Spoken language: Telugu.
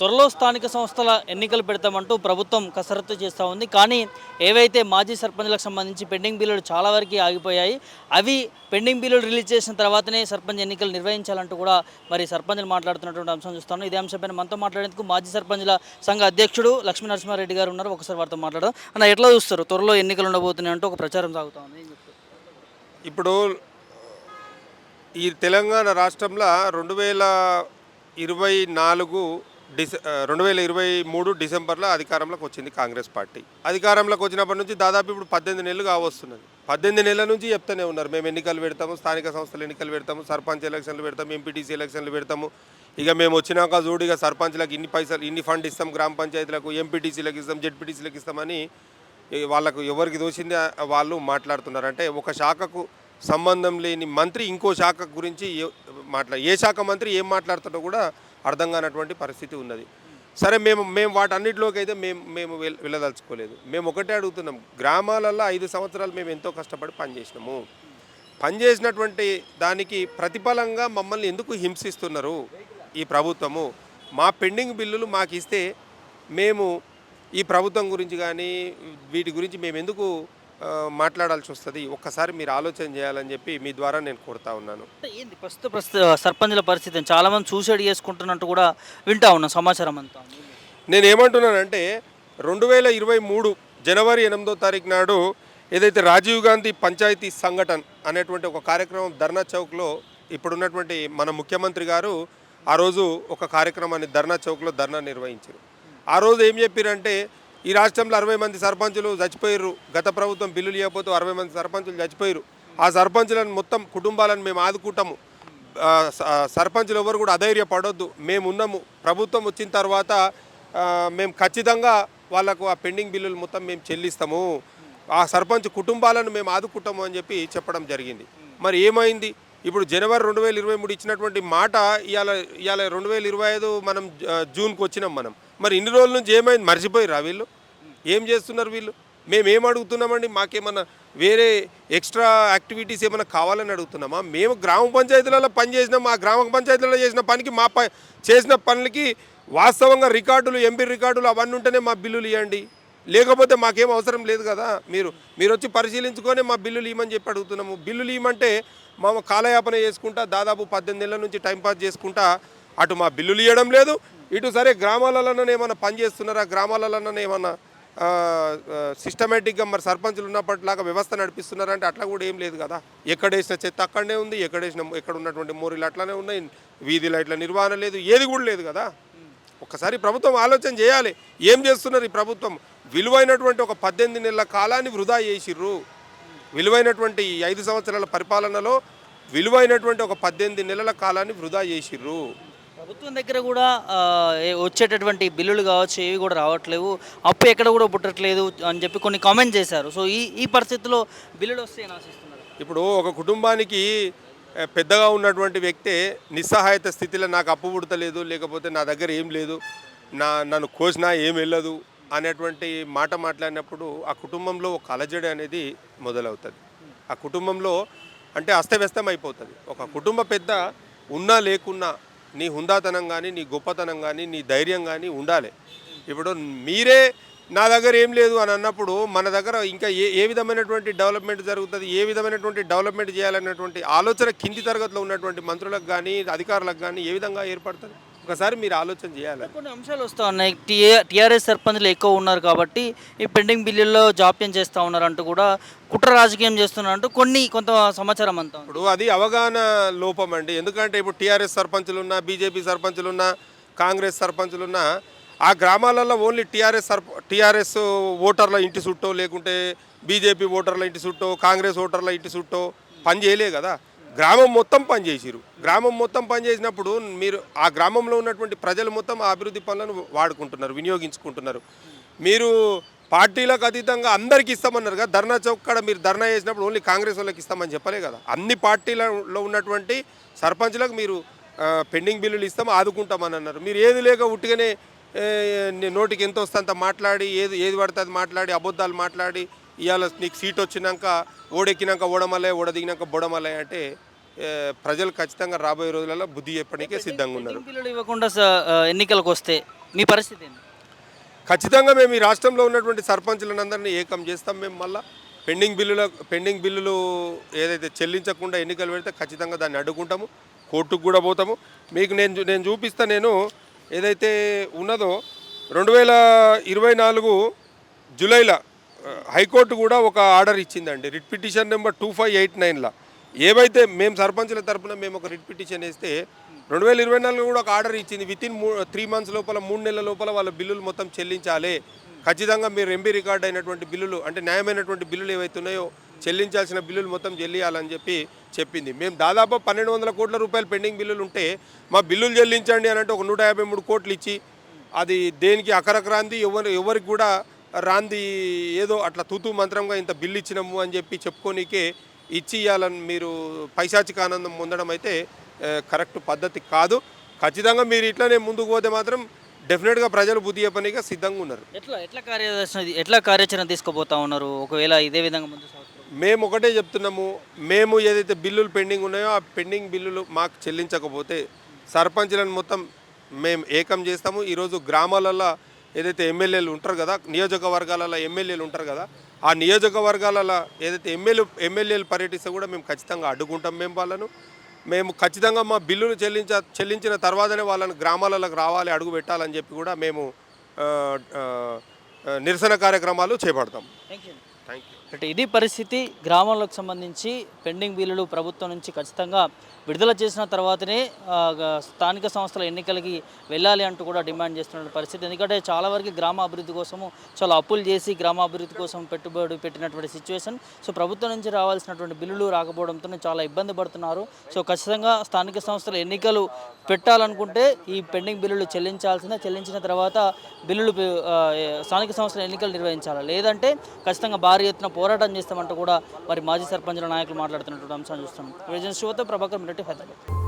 త్వరలో స్థానిక సంస్థల ఎన్నికలు పెడతామంటూ ప్రభుత్వం కసరత్తు చేస్తూ ఉంది. కానీ ఏవైతే మాజీ సర్పంచ్లకు సంబంధించి పెండింగ్ బిల్లులు చాలా వరకు ఆగిపోయాయి అవి పెండింగ్ బిల్లులు రిలీజ్ చేసిన తర్వాతనే సర్పంచ్ ఎన్నికలు నిర్వహించాలంటూ కూడా మరి సర్పంచ్లు మాట్లాడుతున్నటువంటి అంశం చూస్తాను ఇదే అంశంపైన మనతో మాట్లాడేందుకు మాజీ సర్పంచ్ల సంఘ అధ్యక్షుడు లక్ష్మీ నరసింహారెడ్డి గారు ఉన్నారు. ఒకసారి వారితో మాట్లాడదాం. అన్న ఎట్లా చూస్తారు? త్వరలో ఎన్నికలు ఉండబోతున్నాయి అంటూ ఒక ప్రచారం సాగుతా ఉంది. ఇప్పుడు ఈ తెలంగాణ రాష్ట్రంలో రెండు వేల ఇరవై నాలుగు డిస రెండు వేల ఇరవై మూడు డిసెంబర్లో అధికారంలోకి వచ్చింది కాంగ్రెస్ పార్టీ. అధికారంలోకి వచ్చినప్పటి నుంచి దాదాపు ఇప్పుడు పద్దెనిమిది నెలలు కావస్తున్నది. పద్దెనిమిది నెలల నుంచి చెప్తూనే ఉన్నారు. మేము ఎన్నికలు పెడతాము స్థానిక సంస్థలు ఎన్నికలు పెడతాము సర్పంచ్ ఎలక్షన్లు పెడతాము ఎంపీటీసీ ఎలక్షన్లు పెడతాము. ఇక మేము వచ్చినాక చూడు ఇక సర్పంచ్లకు ఇన్ని పైసలు ఇన్ని ఫండ్ ఇస్తాం గ్రామ పంచాయతీలకు ఎంపీటీసీలకు ఇస్తాం జెడ్పీటీసీలకు ఇస్తామని వాళ్ళకు ఎవరికి దోచింది వాళ్ళు మాట్లాడుతున్నారు. అంటే ఒక శాఖకు సంబంధం లేని మంత్రి ఇంకో శాఖ గురించి ఏ- మాట్లా ఏ శాఖ మంత్రి ఏం మాట్లాడుతాడో కూడా అర్థం కానటువంటి పరిస్థితి ఉన్నది. సరే మేము మేము వాటన్నిటిలోకి అయితే మేము మేము వెళ్ళ వెళ్ళదలుచుకోలేదు. మేము ఒకటే అడుగుతున్నాం గ్రామాలలో ఐదు సంవత్సరాలు మేము ఎంతో కష్టపడి పనిచేసినాము. పనిచేసినటువంటి దానికి ప్రతిఫలంగా మమ్మల్ని ఎందుకు హింసిస్తున్నారు ఈ ప్రభుత్వము? మా పెండింగ్ బిల్లులు మాకు ఇస్తే మేము ఈ ప్రభుత్వం గురించి కానీ వీటి గురించి మేము ఎందుకు మాట్లాడాల్సి వస్తుంది. ఒక్కసారి మీరు ఆలోచన చేయాలని చెప్పి మీ ద్వారా నేను కోరుతా ఉన్నాను. ఏంది ప్రస్తుత ప్రస్తుత సర్పంచ్ల పరిస్థితి? చాలా మంది సూసైడ్ చేసుకుంటున్నట్టు కూడా వింటా ఉన్నాం సమాచారం అంతా. నేను ఏమంటున్నానంటే రెండు వేల ఇరవై మూడు జనవరి ఎనిమిదో తారీఖు నాడు ఏదైతే రాజీవ్ గాంధీ పంచాయతీ సంఘటన్ అనేటువంటి ఒక కార్యక్రమం ధర్నా చౌక్లో ఇప్పుడున్నటువంటి మన ముఖ్యమంత్రి గారు ఆ రోజు ఒక కార్యక్రమాన్ని ధర్నా చౌక్లో ధర్నా నిర్వహించారు. ఆ రోజు ఏం చెప్పారంటే ఈ రాష్ట్రంలో అరవై మంది సర్పంచులు చచ్చిపోయారు గత ప్రభుత్వం బిల్లులు ఇవ్వకపోతే అరవై మంది సర్పంచులు చచ్చిపోయారు ఆ సర్పంచులను మొత్తం కుటుంబాలను మేము ఆదుకుంటాము. సర్పంచులు ఎవరు కూడా అధైర్యపడొద్దు. మేము ఉన్నాము ప్రభుత్వం వచ్చిన తర్వాత మేము ఖచ్చితంగా వాళ్ళకు ఆ పెండింగ్ బిల్లులు మొత్తం మేము చెల్లిస్తాము. ఆ సర్పంచ్ కుటుంబాలను మేము ఆదుకుంటాము అని చెప్పి చెప్పడం జరిగింది. మరి ఏమైంది? ఇప్పుడు జనవరి రెండు వేల ఇరవై మూడు ఇచ్చినటువంటి మాట ఇవాళ ఇవాళ రెండు వేల ఇరవై ఐదు మనం జూన్కి వచ్చినాం మనం. మరి ఇన్ని రోజుల నుంచి ఏమైంది? మర్చిపోయిరా వీళ్ళు? ఏం చేస్తున్నారు వీళ్ళు? మేము ఏం అడుగుతున్నామండి? మాకేమన్నా వేరే ఎక్స్ట్రా యాక్టివిటీస్ ఏమైనా కావాలని అడుగుతున్నామా? మేము గ్రామ పంచాయతీలలో పని చేసినాం మా గ్రామ పంచాయతీలలో చేసిన పనికి మా ప చేసిన పనులకి వాస్తవంగా రికార్డులు ఎంపీ రికార్డులు అవన్నీ ఉంటేనే మా బిల్లులు ఇవ్వండి. లేకపోతే మాకేం అవసరం లేదు కదా? మీరు మీరు వచ్చి పరిశీలించుకొని మా బిల్లులు ఇవ్వమని చెప్పి అడుగుతున్నాము. బిల్లులు ఇవ్వమంటే మా కాలయాపన చేసుకుంటా దాదాపు పద్దెనిమిది నెలల నుంచి టైంపాస్ చేసుకుంటా అటు మా బిల్లులు ఇవ్వడం లేదు. ఇటు సరే గ్రామాలలోనే ఏమన్నా పని చేస్తున్నారా? గ్రామాలలోనే ఏమన్నా సిస్టమేటిక్గా మరి సర్పంచులు ఉన్నప్పటిలాగా వ్యవస్థ నడిపిస్తున్నారంటే అట్లా కూడా ఏం లేదు కదా. ఎక్కడ వేసిన చెత్త అక్కడనే ఉంది ఎక్కడ వేసిన ఎక్కడ ఉన్నటువంటి మోరీలు అట్లానే ఉన్నాయి వీధి లైట్ల నిర్వహణ లేదు ఏది కూడా లేదు కదా. ఒకసారి ప్రభుత్వం ఆలోచన చేయాలి. ఏం చేస్తున్నారు ఈ ప్రభుత్వం? విలువైనటువంటి ఒక పద్దెనిమిది నెలల కాలాన్ని వృధా చేసిర్రు. విలువైనటువంటి ఈ ఐదు సంవత్సరాల పరిపాలనలో విలువైనటువంటి ఒక పద్దెనిమిది నెలల కాలాన్ని వృధా చేసిర్రు. ప్రభుత్వం దగ్గర కూడా ఏ- వచ్చేటటువంటి బిల్లులు కావచ్చు ఏవి కూడా రావట్లేవు. అప్పు ఎక్కడ కూడా పుట్టట్లేదు అని చెప్పి కొన్ని కామెంట్ చేశారు. సో ఈ ఈ పరిస్థితిలో బిల్లులు వస్తాయని ఆశిస్తున్నారు. ఇప్పుడు ఒక కుటుంబానికి పెద్దగా ఉన్నటువంటి వ్యక్తే నిస్సహాయత స్థితిలో నాకు అప్పు పుడతలేదు లేకపోతే నా దగ్గర ఏం లేదు నా నన్ను కోసినా ఏం వెళ్ళదు అనేటువంటి మాట మాట్లాడినప్పుడు ఆ కుటుంబంలో ఒక అలజడి అనేది మొదలవుతుంది. ఆ కుటుంబంలో అంటే అస్తవ్యస్తం అయిపోతుంది ఒక కుటుంబ పెద్ద ఉన్నా లేకున్నా నీ హుందాతనం కానీ నీ గొప్పతనం కానీ నీ ధైర్యం కానీ ఉండాలి. ఇప్పుడు మీరే నా దగ్గర ఏం లేదు అని అన్నప్పుడు మన దగ్గర ఇంకా ఏ ఏ విధమైనటువంటి డెవలప్మెంట్ జరుగుతుంది ఏ విధమైనటువంటి డెవలప్మెంట్ చేయాలనేటువంటి ఆలోచన కింది తరగతిలో ఉన్నటువంటి మంత్రులకు కానీ అధికారులకు కానీ ఏ విధంగా ఏర్పడుతుంది? ఒకసారి మీరు ఆలోచన చేయాలి. కొన్ని అంశాలు వస్తూ ఉన్నాయి. టీఆర్ టీఆర్ఎస్ సర్పంచ్లు ఎక్కువ ఉన్నారు కాబట్టి ఈ పెండింగ్ బిల్లుల్లో జాప్యం చేస్తూ ఉన్నారు అంటూ కూడా కుట్ర రాజకీయం చేస్తున్నారు అంటూ కొన్ని కొంత సమాచారం అంతా. ఇప్పుడు అది అవగాహన లోపం అండి ఎందుకంటే ఇప్పుడు టీఆర్ఎస్ సర్పంచులు ఉన్నా బీజేపీ సర్పంచులు ఉన్నా కాంగ్రెస్ సర్పంచులు ఉన్నా ఆ గ్రామాలలో ఓన్లీ టీఆర్ఎస్ సర్ప టీఆర్ఎస్ ఓటర్ల ఇంటి చుట్టో లేకుంటే బీజేపీ ఓటర్ల ఇంటి చుట్టో కాంగ్రెస్ ఓటర్ల ఇంటి చుట్టో పని చేయలే కదా. గ్రామం మొత్తం పనిచేసిరు గ్రామం మొత్తం పనిచేసినప్పుడు మీరు ఆ గ్రామంలో ఉన్నటువంటి ప్రజలు మొత్తం ఆ అభివృద్ధి పనులను వాడుకుంటున్నారు వినియోగించుకుంటున్నారు. మీరు పార్టీలకు అతీతంగా అందరికి ఇస్తామన్నారు కదా ధర్నా చౌక్ కాడ మీరు ధర్నా చేసినప్పుడు ఓన్లీ కాంగ్రెస్ వాళ్ళకి ఇస్తామని చెప్పలే కదా. అన్ని పార్టీలలో ఉన్నటువంటి సర్పంచ్లకు మీరు పెండింగ్ బిల్లులు ఇస్తాం ఆదుకుంటామని అన్నారు. మీరు ఏది లేక ఉట్టిగానే నోటికి ఎంత వస్తే అంత మాట్లాడి ఏది ఏది పడితే అది మాట్లాడి అబద్ధాలు మాట్లాడి ఇవాళ నీకు సీట్ వచ్చినాక ఓడెక్కినాక ఓడమలే ఓడదిగినాక బొడమలే అంటే ప్రజలు ఖచ్చితంగా రాబోయే రోజులలో బుద్ధి చెప్పడానికే సిద్ధంగా ఉన్నారు. ఇవ్వకుండా ఎన్నికలకు వస్తే మీ పరిస్థితి ఖచ్చితంగా మేము ఈ రాష్ట్రంలో ఉన్నటువంటి సర్పంచులందరినీ ఏకం చేస్తాం మేము మళ్ళా. పెండింగ్ బిల్లుల పెండింగ్ బిల్లులు ఏదైతే చెల్లించకుండా ఎన్నికలు పెడితే ఖచ్చితంగా దాన్ని అడ్డుకుంటాము కోర్టుకు కూడా పోతాము. మీకు నేను నేను చూపిస్తా నేను ఏదైతే ఉన్నదో రెండు వేల ఇరవై నాలుగు జూలైలో హైకోర్టు కూడా ఒక order ఇచ్చిందండి. Writ petition number two five eight నైన్లో. ఏవైతే మేము సర్పంచుల తరపున మేము ఒక రిట్ పిటిషన్ వేస్తే రెండు వేల ఇరవై నాలుగులో కూడా ఒక ఆర్డర్ ఇచ్చింది. విత్ ఇన్ మూ త్రీ మంత్స్ లోపల మూడు నెలల లోపల వాళ్ళ బిల్లులు మొత్తం చెల్లించాలి. ఖచ్చితంగా మీరు ఎంబీ రికార్డ్ అయినటువంటి బిల్లులు అంటే న్యాయమైనటువంటి బిల్లులు ఏవైతే ఉన్నాయో చెల్లించాల్సిన బిల్లులు మొత్తం చెల్లియాలని చెప్పి చెప్పింది. మేము దాదాపు పన్నెండు వందల కోట్ల రూపాయలు పెండింగ్ బిల్లులు ఉంటే మా బిల్లులు చెల్లించండి అని అంటే ఒక నూట యాభై మూడు కోట్లు ఇచ్చి అది దేనికి అకరక్రాంతి ఎవరు ఎవరికి కూడా రాంది ఏదో అట్లా తూతూ మంత్రంగా ఇంత బిల్లు ఇచ్చినాము అని చెప్పి చెప్పుకోనికే ఇచ్చి ఇవ్వాలని మీరు పైశాచిక ఆనందం పొందడం అయితే కరెక్ట్ పద్ధతి కాదు. ఖచ్చితంగా మీరు ఇట్లానే ముందుకు పోతే మాత్రం డెఫినెట్గా ప్రజలు బుద్ధి చెప్పనీగా సిద్ధంగా ఉన్నారు. ఎట్లా ఎట్లా కార్యదర్శన ఎట్లా కార్యాచరణ తీసుకుపోతా ఉన్నారు? ఒకవేళ ఇదే విధంగా ముందు మేము ఒకటే చెప్తున్నాము మేము ఏదైతే బిల్లులు పెండింగ్ ఉన్నాయో ఆ పెండింగ్ బిల్లులు మాకు చెల్లించకపోతే సర్పంచ్లను మొత్తం మేము ఏకం చేస్తాము. ఈరోజు గ్రామాలలో ఏదైతే ఎమ్మెల్యేలు ఉంటారు కదా నియోజకవర్గాలలో ఎమ్మెల్యేలు ఉంటారు కదా ఆ నియోజకవర్గాలలో ఏదైతే ఎమ్మెల్యే ఎమ్మెల్యేలు పర్యటిస్తే కూడా మేము ఖచ్చితంగా అడ్డుకుంటాం మేము వాళ్ళను. మేము ఖచ్చితంగా మా బిల్లులు చెల్లించ చెల్లించిన తర్వాతనే వాళ్ళని గ్రామాలకు రావాలి అడుగు పెట్టాలని చెప్పి కూడా మేము నిరసన కార్యక్రమాలు చేపడతాం. థ్యాంక్ యూ అంటే ఇది పరిస్థితి గ్రామాలకు సంబంధించి పెండింగ్ బిల్లులు ప్రభుత్వం నుంచి ఖచ్చితంగా విడుదల చేసిన తర్వాతనే స్థానిక సంస్థల ఎన్నికలకి వెళ్ళాలి అంటూ కూడా డిమాండ్ చేస్తున్న పరిస్థితి. ఎందుకంటే చాలా వరకు గ్రామ అభివృద్ధి కోసము చాలా అప్పులు చేసి గ్రామ అభివృద్ధి కోసం పెట్టుబడి పెట్టినటువంటి సిచ్యువేషన్ సో ప్రభుత్వం నుంచి రావాల్సినటువంటి బిల్లులు రాకపోవడంతో చాలా ఇబ్బంది పడుతున్నారు. సో ఖచ్చితంగా స్థానిక సంస్థల ఎన్నికలు పెట్టాలనుకుంటే ఈ పెండింగ్ బిల్లులు చెల్లించాల్సిందే. చెల్లించిన తర్వాత బిల్లులు స్థానిక సంస్థల ఎన్నికలు నిర్వహించాలి. లేదంటే ఖచ్చితంగా భారీ ఎత్తున పోరాటం చేస్తామంటూ కూడా మరి మాజీ సర్పంచుల నాయకులు మాట్లాడుతున్నటువంటి అంశాన్ని చూస్తున్నాం. విజయన్ శివతో ప్రభాకర్ మిరటి హైదరాబాద్.